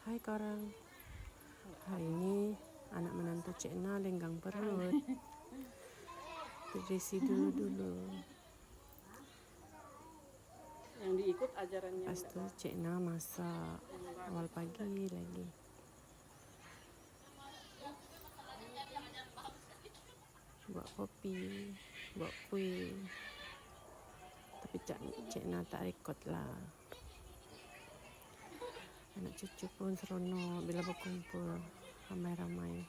Hai korang. Hari ini anak menantu Cik Na lenggang perut. Terisi dulu-dulu. Yang diikut ajarannya. Lepas tu Cik Na masak awal pagi lagi. Buat kopi, buat kuih. Tapi Cik, Cik Na tak rekod lah. Anak cucu pun seronok bila berkumpul ramai-ramai.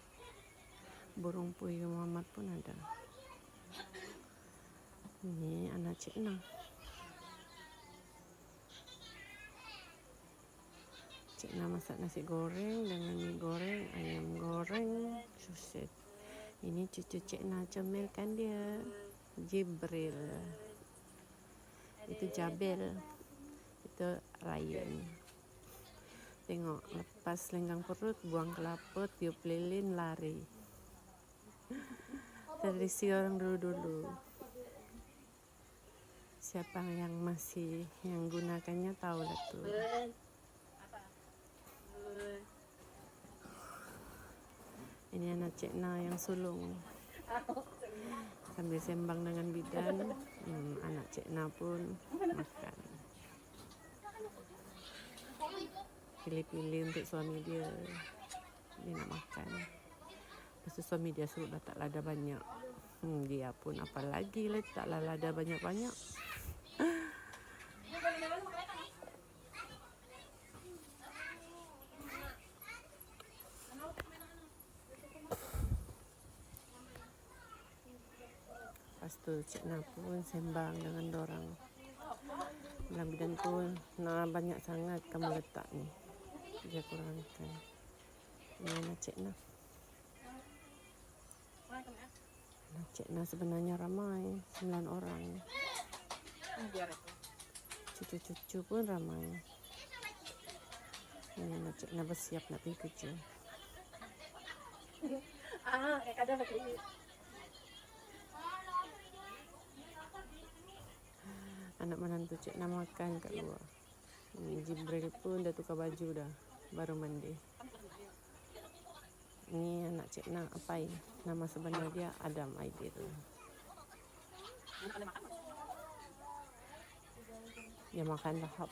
Burung puyuh Muhammad pun ada. Ini anak Cik Na. Cik Na masak nasi goreng dengan mie goreng, ayam goreng, susit. Ini cucu Cik Na comel kan dia. Jibril. Itu Jabel. Itu Ryan. Tengok, lepas lenggang perut, buang kelapa, tiup lilin, lari. Tradisi orang dulu-dulu. Siapa yang masih yang gunakannya tahu lah tu. Ini anak Cik Na yang sulung. Sambil sembang dengan bidan, hmm, anak Cik Na pun makan. Pilih-pilih untuk suami dia. Dia nak makan. Lepas tu suami dia suruh dah tak lada banyak. Hmm, dia pun apa lagi lah taklah lada banyak-banyak. Lepas tu Cik Na pun sembang dengan dorang. Bilang bidan tu, nak banyak sangat kamu letak ni. Dia kurangkan. Ini anak Cik Na. Anak Cik Na sebenarnya ramai. Sembilan orang. Cucu-cucu pun ramai. Ini anak Cik Na bersiap nak pergi kerja. Ah, kadang lagi. Anak menantu Cik Na makan kat luar. Ini Jibril pun dah tukar baju dah. Baru mandi. Ini anak Cik Na Apai. Nama sebenar dia Adam Aidil. Dia makan lahap.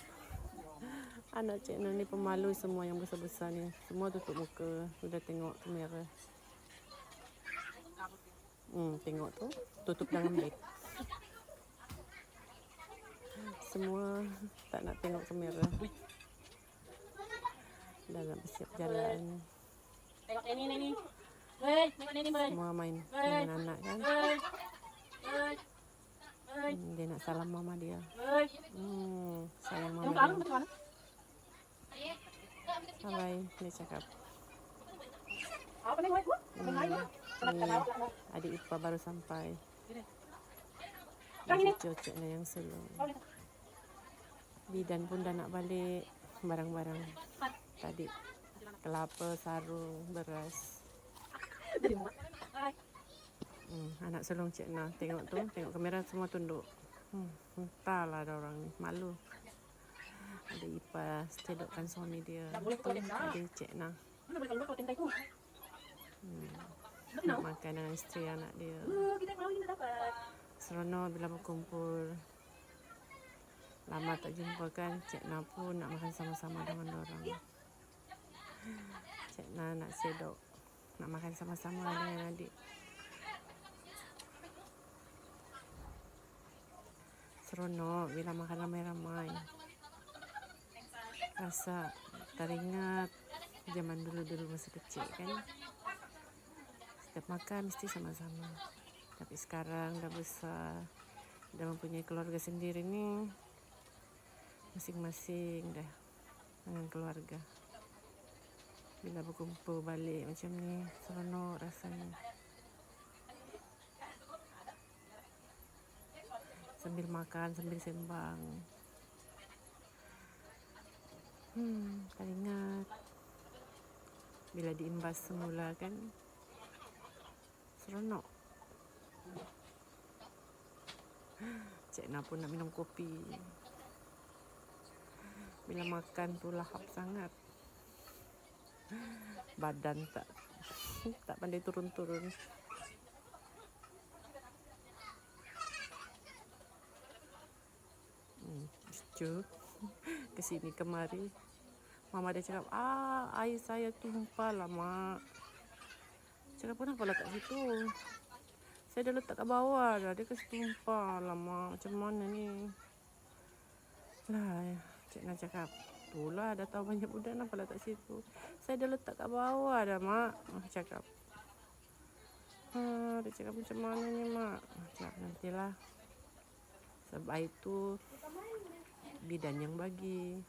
Anak Cik Na ni pemalu semua yang besar-besar ni. Semua tutup muka. Sudah tengok kamera. Hmm, tengok tu. Tutup dengan baik. Semua tak nak tengok kamera. Dah nak bersiap jalan. Tengok ini ni ni. Hei, tengok ni ni boy. Semua main dengan anak kan. Hmm, dia nak salam mama dia. Hmm, sayang Yang mama kamu dia. macam mana? Bye, dia cakap. Apa ni? Apa ni? Ni adik Ipa baru sampai. Yang ini. Cucu coknya yang sulung. Ni. Bidan pun dah nak balik barang-barang tadi. Kelapa, sarung, beras. Hmm, anak sulung Cik Na. Tengok tu, tengok kamera semua tunduk. Hmm, entahlah ada orang ni. Malu. Ada Ipa cedokkan suami dia. Tu, ada Cik Na. Mana boleh kalau kau tintai ku? Hmm, Nak makan dengan isteri anak dia. Seronok bila berkumpul. Lama tak jumpa kan. Cik Na pun nak makan sama-sama dengan orang. Cik Na nak sedok. Nak makan sama-sama dengan adik. Seronok bila makan ramai-ramai. Rasa teringat zaman dulu-dulu masa kecil kan. Setiap makan mesti sama-sama. Tapi sekarang dah besar, dah mempunyai keluarga sendiri ni, masing-masing dah dengan keluarga. Bila berkumpul balik macam ni, seronok rasanya. Sambil makan, sambil sembang. Hmm, teringat bila diimbas semula kan, seronok. Cik Na pun nak minum kopi. Bila makan tu lahap sangat. Badan tak tak pandai turun-turun. Hmm, lucu. Ke sini kemari. Mama dia cakap, ah air saya tumpah lah mak. Cakap kenapa lah kat situ? Saya dah letak kat bawah dah. Dia kasi tumpah lah mak. Macam mana ni? Lah, Cik Nak cakap, itulah dah tahu banyak budak kenapa letak situ. Saya dah letak kat bawah dah mak. Mak cakap. Ha, dia cakap macam mana ni mak? Cakap nantilah. Sebab air tu bidan yang bagi.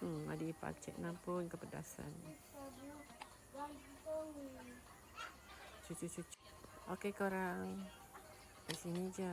Hmm, adik ipar Cik pun kepedasan. Cucu-cucu. Okey korang. 这是你家